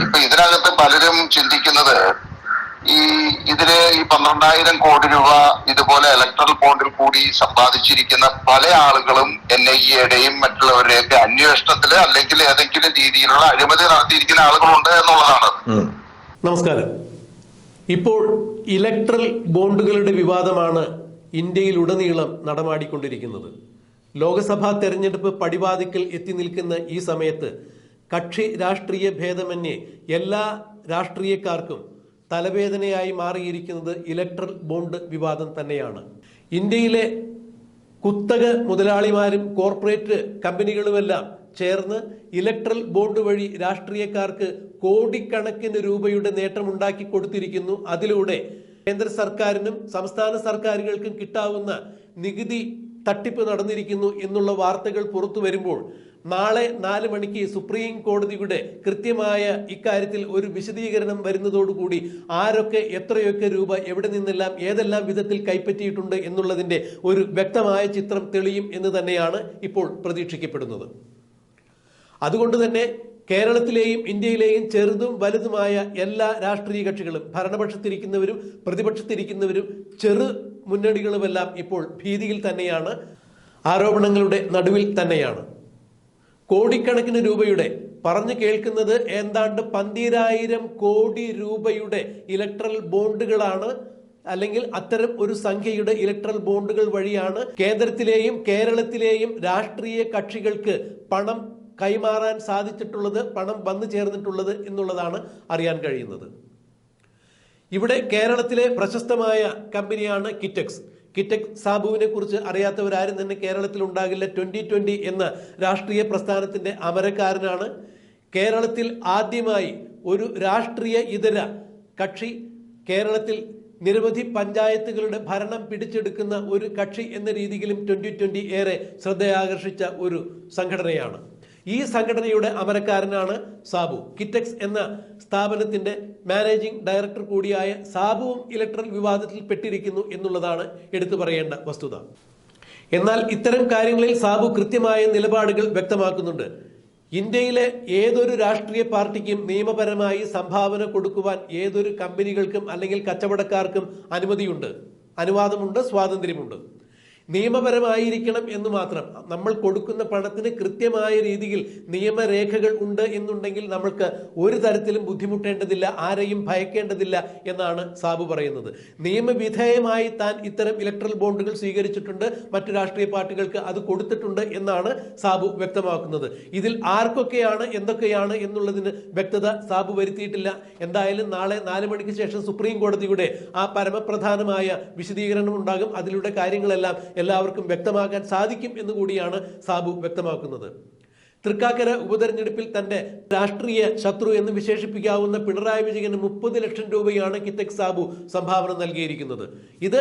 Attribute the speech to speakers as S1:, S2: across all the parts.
S1: ഇപ്പൊ ഇതിനകത്ത് പലരും ചിന്തിക്കുന്നത് ഈ ഇതിൽ ഈ പന്ത്രണ്ടായിരം കോടി രൂപ ഇതുപോലെ ഇലക്ട്രൽ ബോണ്ടിൽ കൂടി സമ്പാദിച്ചിരിക്കുന്ന പല ആളുകളും എൻ ഐ എയുടെയും മറ്റുള്ളവരുടെയൊക്കെ അന്വേഷണത്തിൽ അല്ലെങ്കിൽ ഏതെങ്കിലും രീതിയിലുള്ള അഴിമതി നടത്തിയിരിക്കുന്ന ആളുകളുണ്ട് എന്നുള്ളതാണ്.
S2: നമസ്കാരം. ഇപ്പോൾ ഇലക്ട്രൽ ബോണ്ടുകളുടെ വിവാദമാണ് ഇന്ത്യയിൽ ഉടനീളം നടമാടിക്കൊണ്ടിരിക്കുന്നത്. ലോക്സഭാ തെരഞ്ഞെടുപ്പ് പടിവാതിക്കൽ എത്തി നിൽക്കുന്ന ഈ സമയത്ത് കക്ഷി രാഷ്ട്രീയ ഭേദമന്യേ എല്ലാ രാഷ്ട്രീയക്കാർക്കും തലവേദനയായി മാറിയിരിക്കുന്നത് ഇലക്ട്രൽ ബോണ്ട് വിവാദം തന്നെയാണ്. ഇന്ത്യയിലെ കുത്തക മുതലാളിമാരും കോർപ്പറേറ്റ് കമ്പനികളുമെല്ലാം ചേർന്ന് ഇലക്ട്രൽ ബോണ്ട് വഴി രാഷ്ട്രീയക്കാർക്ക് കോടിക്കണക്കിന് രൂപയുടെ നേട്ടമുണ്ടാക്കി കൊടുത്തിരിക്കുന്നു. അതിലൂടെ കേന്ദ്ര സർക്കാരിനും സംസ്ഥാന സർക്കാരുകൾക്കും കിട്ടാവുന്ന നികുതി തട്ടിപ്പ് നടന്നിരിക്കുന്നു എന്നുള്ള വാർത്തകൾ പുറത്തു വരുമ്പോൾ നാളെ നാല് മണിക്ക് സുപ്രീം കോടതിയുടെ കൃത്യമായ ഇക്കാര്യത്തിൽ ഒരു വിശദീകരണം വരുന്നതോടുകൂടി ആരൊക്കെ എത്രയൊക്കെ രൂപ എവിടെ നിന്നെല്ലാം ഏതെല്ലാം വിധത്തിൽ കൈപ്പറ്റിയിട്ടുണ്ട് എന്നുള്ളതിന്റെ ഒരു വ്യക്തമായ ചിത്രം തെളിയും എന്ന് തന്നെയാണ് ഇപ്പോൾ പ്രതീക്ഷിക്കപ്പെടുന്നത്. അതുകൊണ്ട് തന്നെ കേരളത്തിലെയും ഇന്ത്യയിലെയും ചെറുതും വലുതുമായ എല്ലാ രാഷ്ട്രീയ കക്ഷികളും ഭരണപക്ഷത്തിരിക്കുന്നവരും പ്രതിപക്ഷത്തിരിക്കുന്നവരും ചെറു മുന്നണികളുമെല്ലാം ഇപ്പോൾ ഭീതിയിൽ തന്നെയാണ് ആരോപണങ്ങളുടെ നടുവിൽ തന്നെയാണ്. കോടിക്കണക്കിന് രൂപയുടെ. പറഞ്ഞു കേൾക്കുന്നത് ഏതാണ്ട് പന്തിരായിരം കോടി രൂപയുടെ ഇലക്ട്രൽ ബോണ്ടുകളാണ്. അല്ലെങ്കിൽ അത്തരം ഒരു സംഖ്യയുടെ ഇലക്ട്രൽ ബോണ്ടുകൾ വഴിയാണ് കേന്ദ്രത്തിലെയും കേരളത്തിലെയും രാഷ്ട്രീയ കക്ഷികൾക്ക് പണം കൈമാറാൻ സാധിച്ചിട്ടുള്ളത് പണം വന്നു ചേർന്നിട്ടുള്ളത് എന്നുള്ളതാണ് അറിയാൻ കഴിയുന്നത്. ഇവിടെ കേരളത്തിലെ പ്രശസ്തമായ കമ്പനിയാണ് കിറ്റക്സ് കിറ്റക് സാബുവിനെ കുറിച്ച് അറിയാത്തവരാരും തന്നെ കേരളത്തിൽ ഉണ്ടാകില്ല ട്വന്റി ട്വന്റി എന്ന രാഷ്ട്രീയ പ്രസ്ഥാനത്തിന്റെ അമരക്കാരനാണ്. കേരളത്തിൽ ആദ്യമായി ഒരു രാഷ്ട്രീയ ഇതര കക്ഷി കേരളത്തിൽ നിരവധി പഞ്ചായത്തുകളുടെ ഭരണം പിടിച്ചെടുക്കുന്ന ഒരു കക്ഷി എന്ന രീതിയിലും ട്വന്റി ട്വന്റി ഏറെ ശ്രദ്ധയാകർഷിച്ച ഒരു സംഘടനയാണ്. ഈ സംഘടനയുടെ അമരക്കാരനാണ് സാബു. കിറ്റക്സ് എന്ന സ്ഥാപനത്തിന്റെ മാനേജിംഗ് ഡയറക്ടർ കൂടിയായ സാബുവും ഇലക്ട്രൽ വിവാദത്തിൽ പെട്ടിരിക്കുന്നു എന്നുള്ളതാണ് എടുത്തു പറയേണ്ട വസ്തുത. എന്നാൽ ഇത്തരം കാര്യങ്ങളിൽ സാബു കൃത്യമായ നിലപാടുകൾ വ്യക്തമാക്കുന്നുണ്ട്. ഇന്ത്യയിലെ ഏതൊരു രാഷ്ട്രീയ പാർട്ടിക്കും നിയമപരമായി സംഭാവന കൊടുക്കുവാൻ ഏതൊരു കമ്പനികൾക്കും അല്ലെങ്കിൽ കച്ചവടക്കാർക്കും അനുമതിയുണ്ട്. അനുവാദമുണ്ട് സ്വാതന്ത്ര്യമുണ്ട്. നിയമപരമായിരിക്കണം എന്ന് മാത്രം. നമ്മൾ കൊടുക്കുന്ന പണത്തിന് കൃത്യമായ രീതിയിൽ നിയമരേഖകൾ ഉണ്ട് എന്നുണ്ടെങ്കിൽ നമ്മൾക്ക് ഒരു തരത്തിലും ബുദ്ധിമുട്ടേണ്ടതില്ല ആരെയും ഭയക്കേണ്ടതില്ല എന്നാണ് സാബു പറയുന്നത്. നിയമവിധേയമായി താൻ ഇത്തരം ഇലക്ട്രൽ ബോണ്ടുകൾ സ്വീകരിച്ചിട്ടുണ്ട് മറ്റു രാഷ്ട്രീയ പാർട്ടികൾക്ക് അത് കൊടുത്തിട്ടുണ്ട് എന്നാണ് സാബു വ്യക്തമാക്കുന്നത്. ഇതിൽ ആർക്കൊക്കെയാണ് എന്തൊക്കെയാണ് എന്നുള്ളതിന് വ്യക്തത സാബു വരുത്തിയിട്ടില്ല. എന്തായാലും നാളെ നാല് മണിക്ക് ശേഷം സുപ്രീം കോടതിയുടെ ആ പരമപ്രധാനമായ വിശദീകരണം ഉണ്ടാകും അതിലൂടെ കാര്യങ്ങളെല്ലാം എല്ലാവർക്കും വ്യക്തമാക്കാൻ സാധിക്കും എന്ന് കൂടിയാണ് സാബു വ്യക്തമാക്കുന്നത്. തൃക്കാക്കര ഉപതെരഞ്ഞെടുപ്പിൽ തന്റെ രാഷ്ട്രീയ ശത്രു എന്ന് വിശേഷിപ്പിക്കാവുന്ന പിണറായി വിജയന് മുപ്പത് ലക്ഷം രൂപയാണ് കിത്തക് സാബു സംഭാവന നൽകിയിരിക്കുന്നത്. ഇത്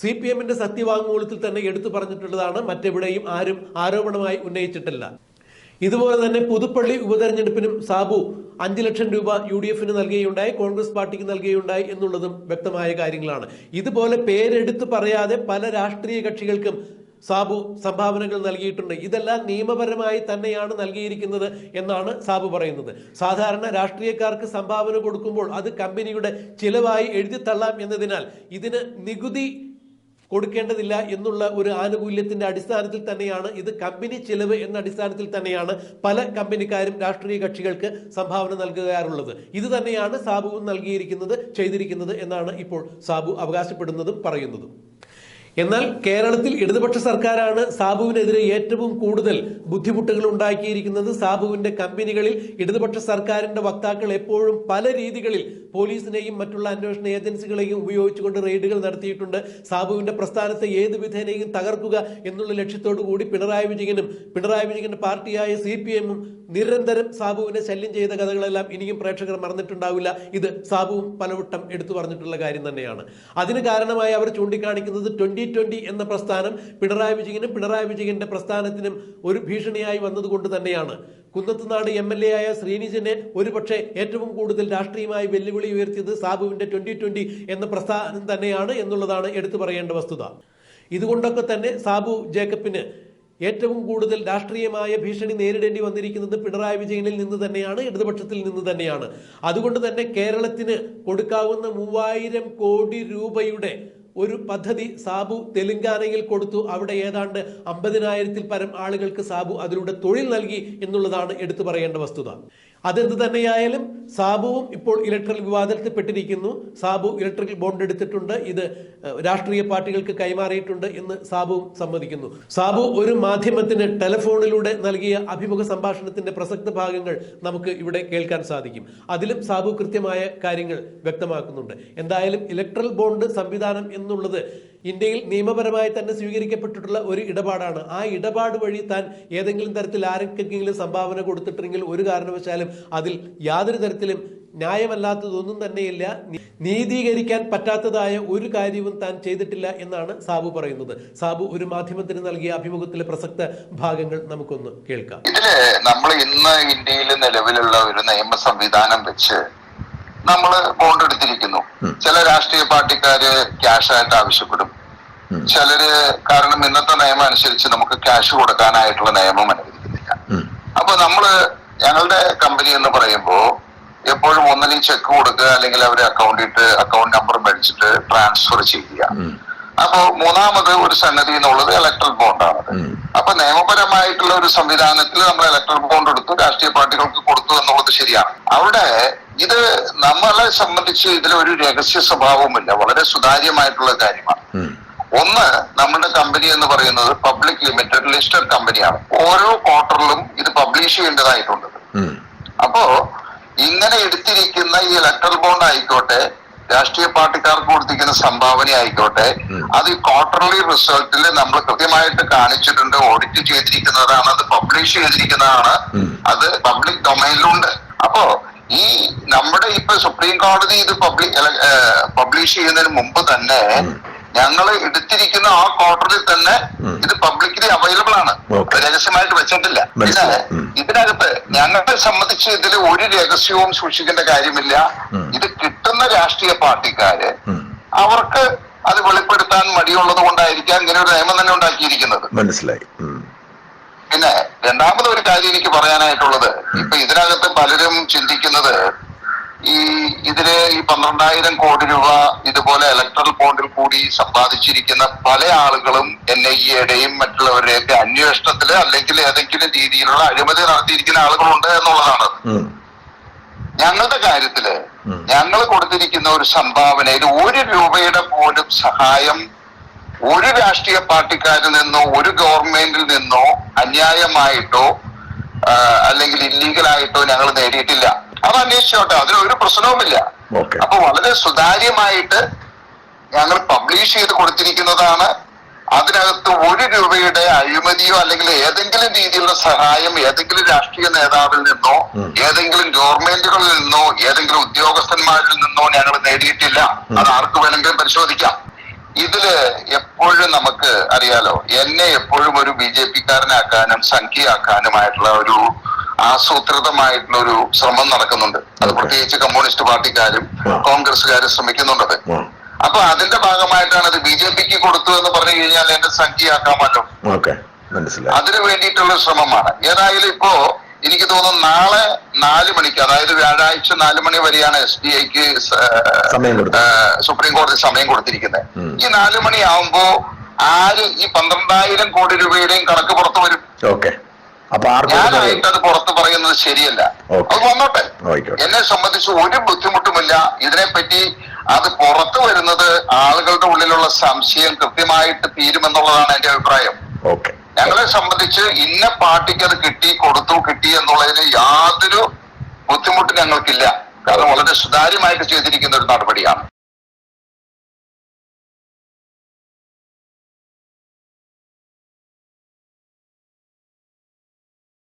S2: സി പി എമ്മിന്റെ സത്യവാങ്മൂലത്തിൽ തന്നെ എടുത്തു പറഞ്ഞിട്ടുള്ളതാണ് മറ്റെവിടെയും ആരും ആരോപണമായി ഉന്നയിച്ചിട്ടില്ല. ഇതുപോലെ തന്നെ പുതുപ്പള്ളി ഉപതെരഞ്ഞെടുപ്പിനും സാബു അഞ്ചു ലക്ഷം രൂപ യു ഡി എഫിന് നൽകുകയുണ്ടായി കോൺഗ്രസ് പാർട്ടിക്ക് നൽകുകയുണ്ടായി എന്നുള്ളതും വ്യക്തമായ കാര്യങ്ങളാണ്. ഇതുപോലെ പേരെടുത്ത് പറയാതെ പല രാഷ്ട്രീയ കക്ഷികൾക്കും സാബു സംഭാവനകൾ നൽകിയിട്ടുണ്ട്. ഇതെല്ലാം നിയമപരമായി തന്നെയാണ് നൽകിയിരിക്കുന്നത് എന്നാണ് സാബു പറയുന്നത്. സാധാരണ രാഷ്ട്രീയക്കാർക്ക് സംഭാവന കൊടുക്കുമ്പോൾ അത് കമ്പനിയുടെ ചിലവായി എഴുതി തള്ളാം എന്നതിനാൽ ഇതിന് നികുതി കൊടുക്കേണ്ടതില്ല എന്നുള്ള ഒരു ആനുകൂല്യത്തിന്റെ അടിസ്ഥാനത്തിൽ തന്നെയാണ് ഇത് കമ്പനി ചിലവ് എന്ന അടിസ്ഥാനത്തിൽ തന്നെയാണ് പല കമ്പനിക്കാരും രാഷ്ട്രീയ കക്ഷികൾക്ക് സംഭാവന നൽകാറുള്ളത് ഇത് തന്നെയാണ് സാബുവും നൽകിയിരിക്കുന്നത് ചെയ്തിരിക്കുന്നത് എന്നാണ് ഇപ്പോൾ സാബു അവകാശപ്പെടുന്നതും പറയുന്നതും. എന്നാൽ കേരളത്തിൽ ഇടതുപക്ഷ സർക്കാരാണ് സാബുവിനെതിരെ ഏറ്റവും കൂടുതൽ ബുദ്ധിമുട്ടുകൾ ഉണ്ടാക്കിയിരിക്കുന്നത്. സാബുവിന്റെ കമ്പനികളിൽ ഇടതുപക്ഷ സർക്കാരിന്റെ വക്താക്കൾ എപ്പോഴും പല രീതികളിൽ പോലീസിനെയും മറ്റുള്ള അന്വേഷണ ഏജൻസികളെയും ഉപയോഗിച്ചുകൊണ്ട് റെയ്ഡുകൾ നടത്തിയിട്ടുണ്ട്. സാബുവിന്റെ പ്രസ്ഥാനത്തെ ഏത് വിധേനയും തകർക്കുക എന്നുള്ള ലക്ഷ്യത്തോടു കൂടി പിണറായി വിജയനും പിണറായി വിജയന്റെ പാർട്ടിയായ സി പി എമ്മും നിരന്തരം സാബുവിനെ ശല്യം ചെയ്ത കഥകളെല്ലാം ഇനിയും പ്രേക്ഷകർ മറന്നിട്ടുണ്ടാവില്ല. ഇത് സാബുവും പലവട്ടം എടുത്തു പറഞ്ഞിട്ടുള്ള കാര്യം തന്നെയാണ്. അതിന് കാരണമായി അവർ ചൂണ്ടിക്കാണിക്കുന്നത് ട്വന്റി ട്വന്റി എന്ന പ്രസ്ഥാനം പിണറായി വിജയനും പിണറായി വിജയന്റെ പ്രസ്ഥാനത്തിനും ഒരു ഭീഷണിയായി വന്നതുകൊണ്ട് തന്നെയാണ്. കുന്നത്തുനാട് എം എൽ എ ആയ ശ്രീനിജനെ ഒരുപക്ഷെ ഏറ്റവും കൂടുതൽ രാഷ്ട്രീയമായി വെല്ലുവിളി ഉയർത്തിയത് സാബുവിന്റെ ട്വന്റി ട്വന്റി എന്ന പ്രസ്ഥാനം തന്നെയാണ് എന്നുള്ളതാണ് എടുത്തു പറയേണ്ട വസ്തുത. ഇതുകൊണ്ടൊക്കെ തന്നെ സാബു ജേക്കബിന് ഏറ്റവും കൂടുതൽ രാഷ്ട്രീയമായ ഭീഷണി നേരിടേണ്ടി വന്നിരിക്കുന്നത് പിണറായി വിജയനിൽ നിന്ന് തന്നെയാണ് ഇടതുപക്ഷത്തിൽ നിന്ന് തന്നെയാണ്. അതുകൊണ്ട് തന്നെ കേരളത്തിന് കൊടുക്കാവുന്ന മൂവായിരം കോടി രൂപയുടെ ഒരു പദ്ധതി സാബു തെലുങ്കാനയിൽ കൊടുത്തു. അവിടെ ഏതാണ്ട് അമ്പതിനായിരത്തിൽ പരം ആളുകൾക്ക് സാബു അതിലൂടെ തൊഴിൽ നൽകി എന്നുള്ളതാണ് എടുത്തു പറയേണ്ട വസ്തുത. അതെന്ത് തന്നെയായാലും സാബുവും ഇപ്പോൾ ഇലക്ട്രൽ വിവാദത്തിൽപ്പെട്ടിരിക്കുന്നു സാബു ഇലക്ട്രിക് ബോണ്ട് എടുത്തിട്ടുണ്ട്. ഇത് രാഷ്ട്രീയ പാർട്ടികൾക്ക് കൈമാറിയിട്ടുണ്ട് എന്ന് സാബുവും സമ്മതിക്കുന്നു. സാബു ഒരു മാധ്യമത്തിന് ടെലിഫോണിലൂടെ നൽകിയ അഭിമുഖ സംഭാഷണത്തിന്റെ പ്രസക്ത ഭാഗങ്ങൾ നമുക്ക് ഇവിടെ കേൾക്കാൻ സാധിക്കും. അതിലും സാബു കൃത്യമായ കാര്യങ്ങൾ വ്യക്തമാക്കുന്നുണ്ട്. എന്തായാലും ഇലക്ട്രൽ ബോണ്ട് സംവിധാനം എന്നുള്ളത് ഇന്ത്യയിൽ നിയമപരമായി തന്നെ സ്വീകരിക്കപ്പെട്ടിട്ടുള്ള ഒരു ഇടപാടാണ്. ആ ഇടപാട് വഴി താൻ ഏതെങ്കിലും തരത്തിൽ ആർക്കെങ്കിലും സംഭാവന കൊടുത്തിട്ടുണ്ടെങ്കിൽ ഒരു കാരണവശാലും അതിൽ യാതൊരു തരത്തിലും ന്യായമല്ലാത്തതൊന്നും തന്നെയില്ല. നീതീകരിക്കാൻ പറ്റാത്തതായ ഒരു കാര്യവും താൻ ചെയ്തിട്ടില്ല എന്നാണ് സാബു പറയുന്നത്. സാബു ഒരു മാധ്യമത്തിന് നൽകിയ അഭിമുഖത്തിലെ പ്രസക്ത ഭാഗങ്ങൾ നമുക്കൊന്ന് കേൾക്കാം.
S1: ഇതിൽ നമ്മൾ ഇന്ന് ഇന്ത്യയിൽ നിലവിലുള്ള ഒരു നിയമ സംവിധാനം വെച്ച് നമ്മൾ ബോണ്ട് എടുത്തിരിക്കുന്നു. ചില രാഷ്ട്രീയ പാർട്ടിക്കാര് ക്യാഷ് ആയിട്ട് ആവശ്യപ്പെടും. ചിലര് കാരണം ഇന്നത്തെ നിയമം അനുസരിച്ച് നമുക്ക് ക്യാഷ് കൊടുക്കാനായിട്ടുള്ള നിയമം അനുവദിക്കുന്നില്ല. അപ്പൊ നമ്മൾ ഞങ്ങളുടെ കമ്പനി എന്ന് പറയുമ്പോ എപ്പോഴും ഒന്നിനും ചെക്ക് കൊടുക്കുക അല്ലെങ്കിൽ അവരെ അക്കൗണ്ടിട്ട് അക്കൗണ്ട് നമ്പർ മേടിച്ചിട്ട് ട്രാൻസ്ഫർ ചെയ്യുക. അപ്പോ മൂന്നാമത് ഒരു സംഗതി എന്നുള്ളത് ഇലക്ട്രൽ ബോണ്ടാണ് അപ്പൊ നിയമപരമായിട്ടുള്ള ഒരു സംവിധാനത്തിൽ നമ്മൾ ഇലക്ട്രൽ ബോണ്ട് എടുത്തു രാഷ്ട്രീയ പാർട്ടികൾക്ക് കൊടുത്തു എന്നുള്ളത് ശരിയാണ്. അവിടെ ഇത് നമ്മളെ സംബന്ധിച്ച് ഇതിലൊരു ഒരു രഹസ്യ സ്വഭാവമില്ല വളരെ സുതാര്യമായിട്ടുള്ള കാര്യമാണ്. ഒന്ന് നമ്മുടെ കമ്പനി എന്ന് പറയുന്നത് പബ്ലിക് ലിമിറ്റഡ് ലിസ്റ്റഡ് കമ്പനിയാണ് ഓരോ ക്വാർട്ടറിലും ഇത് പബ്ലിഷ് ചെയ്യേണ്ടതായിട്ടുണ്ട്. അപ്പോ ഇങ്ങനെ എടുത്തിരിക്കുന്ന ഈ ഇലക്ട്രൽ ബോണ്ട് ആയിക്കോട്ടെ രാഷ്ട്രീയ പാർട്ടിക്കാർക്ക് കൊടുത്തിരിക്കുന്ന സംഭാവന ആയിക്കോട്ടെ അത് ഈ ക്വാർട്ടർലി റിസൾട്ടിൽ നമ്മൾ കൃത്യമായിട്ട് കാണിച്ചിട്ടുണ്ട് ഓഡിറ്റ് ചെയ്തിരിക്കുന്നതാണ് അത് പബ്ലിഷ് ചെയ്തിരിക്കുന്നതാണ് അത് പബ്ലിക് ഡൊമൈനിലുണ്ട് അപ്പോ ഈ നമ്മുടെ ഇപ്പൊ സുപ്രീം കോടതി ഇത് പബ്ലിക് പബ്ലിഷ് ചെയ്യുന്നതിന് മുമ്പ് തന്നെ ഞങ്ങൾ എടുത്തിരിക്കുന്ന ആ ക്വാർട്ടറിൽ തന്നെ ഇത് പബ്ലിക്കലി അവൈലബിൾ ആണ്. രഹസ്യമായിട്ട് വെച്ചിട്ടില്ല. പിന്നെ ഇതിനകത്ത് ഞങ്ങളെ സംബന്ധിച്ച് ഇതിൽ ഒരു രഹസ്യവും സൂക്ഷിക്കേണ്ട കാര്യമില്ല. ഇത് കിട്ടുന്ന രാഷ്ട്രീയ പാർട്ടിക്കാര് അവർക്ക് അത് വെളിപ്പെടുത്താൻ മടിയുള്ളത് കൊണ്ടായിരിക്കാം ഇങ്ങനെ ഒരു നിയമം തന്നെ ഉണ്ടാക്കിയിരിക്കുന്നത്.
S3: മനസ്സിലായി.
S1: പിന്നെ രണ്ടാമത് ഒരു കാര്യം എനിക്ക് പറയാനായിട്ടുള്ളത്. ഇപ്പൊ ഇതിനകത്ത് പലരും ചിന്തിക്കുന്നത് ഈ ഇതിൽ ഈ പന്ത്രണ്ടായിരം കോടി രൂപ ഇതുപോലെ ഇലക്ട്രൽ ബോണ്ടിൽ കൂടി സമ്പാദിച്ചിരിക്കുന്ന പല ആളുകളും എൻ ഐ എയുടെയും മറ്റുള്ളവരുടെയൊക്കെ അന്വേഷണത്തിൽ അല്ലെങ്കിൽ ഏതെങ്കിലും രീതിയിലുള്ള അഴിമതി നടത്തിയിരിക്കുന്ന ആളുകളുണ്ട് എന്നുള്ളതാണ്. ഞങ്ങളുടെ
S3: കാര്യത്തിൽ
S1: ഞങ്ങൾ കൊടുത്തിരിക്കുന്ന ഒരു സംഭാവനയിൽ ഒരു രൂപയുടെ പോലും സഹായം ഒരു രാഷ്ട്രീയ പാർട്ടിക്കാരിൽ നിന്നോ ഒരു ഗവൺമെന്റിൽ നിന്നോ അന്യായമായിട്ടോ അല്ലെങ്കിൽ ഇല്ലീഗലായിട്ടോ ഞങ്ങൾ നേടിയിട്ടില്ല. അത് അന്വേഷിച്ചോട്ടെ അതിനൊരു പ്രശ്നവുമില്ല.
S3: ഓക്കെ.
S1: അപ്പൊ വളരെ സുതാര്യമായിട്ട് ഞങ്ങൾ പബ്ലിഷ് ചെയ്ത് കൊടുത്തിരിക്കുന്നതാണ് അതിനകത്ത് ഒരു രൂപയുടെ അഴിമതിയോ അല്ലെങ്കിൽ ഏതെങ്കിലും രീതിയിലുള്ള സഹായം ഏതെങ്കിലും രാഷ്ട്രീയ നേതാവിൽ നിന്നോ ഏതെങ്കിലും ഗവൺമെന്റുകളിൽ നിന്നോ ഏതെങ്കിലും ഉദ്യോഗസ്ഥന്മാരിൽ നിന്നോ ഞങ്ങൾ നേടിയിട്ടില്ല. അത് ആർക്ക് വേണമെങ്കിലും പരിശോധിക്കാം. ഇതിൽ എപ്പോഴും നമുക്ക് അറിയാലോ എന്നെ എപ്പോഴും ഒരു ബി ജെ പിക്കാരനാക്കാനും സംഖ്യയാക്കാനുമായിട്ടുള്ള ഒരു ആസൂത്രിതമായിട്ടുള്ള ഒരു ശ്രമം നടക്കുന്നുണ്ട്. അത്. പ്രത്യേകിച്ച് കമ്മ്യൂണിസ്റ്റ് പാർട്ടിക്കാരും കോൺഗ്രസ്സുകാരും ശ്രമിക്കുന്നുണ്ടത്. അപ്പൊ അതിന്റെ ഭാഗമായിട്ടാണ് അത് ബി ജെ പിക്ക് കൊടുത്തു എന്ന് പറഞ്ഞു കഴിഞ്ഞാൽ എന്റെ സംഖ്യയാക്കാമല്ലോ
S3: മനസ്സിലായി.
S1: അതിനു വേണ്ടിയിട്ടുള്ള ശ്രമമാണ്. ഏതായാലും ഇപ്പോ എനിക്ക് തോന്നുന്നു നാളെ നാല് മണിക്ക് അതായത് വ്യാഴാഴ്ച നാല് മണി വരെയാണ് എസ് ബി ഐക്ക്. സുപ്രീം കോടതി സമയം കൊടുത്തിരിക്കുന്നത്. ഈ നാല് മണിയാവുമ്പോ ആര് ഈ പന്ത്രണ്ടായിരം കോടി രൂപയുടെയും കണക്ക് പുറത്തു വരും?
S3: ഓക്കെ. അപ്പൊ.
S1: ഞാനായിട്ട് അത് പുറത്ത് പറയുന്നത് ശരിയല്ല. അത് വന്നോട്ടെ. എന്നെ സംബന്ധിച്ച് ഒരു ബുദ്ധിമുട്ടുമില്ല. ഇതിനെപ്പറ്റി അത് പുറത്തു വരുന്നത് ആളുകളുടെ ഉള്ളിലുള്ള സംശയം കൃത്യമായിട്ട് തീരുമെന്നുള്ളതാണ് എന്റെ അഭിപ്രായം. ഞങ്ങളെ സംബന്ധിച്ച് ഇന്ന പാർട്ടിക്ക് അത് കിട്ടി കൊടുത്തു കിട്ടി എന്നുള്ളതിന് യാതൊരു ബുദ്ധിമുട്ടും ഞങ്ങൾക്കില്ല. കാരണം വളരെ സുതാര്യമായിട്ട് ചെയ്തിരിക്കുന്ന ഒരു നടപടിയാണ്.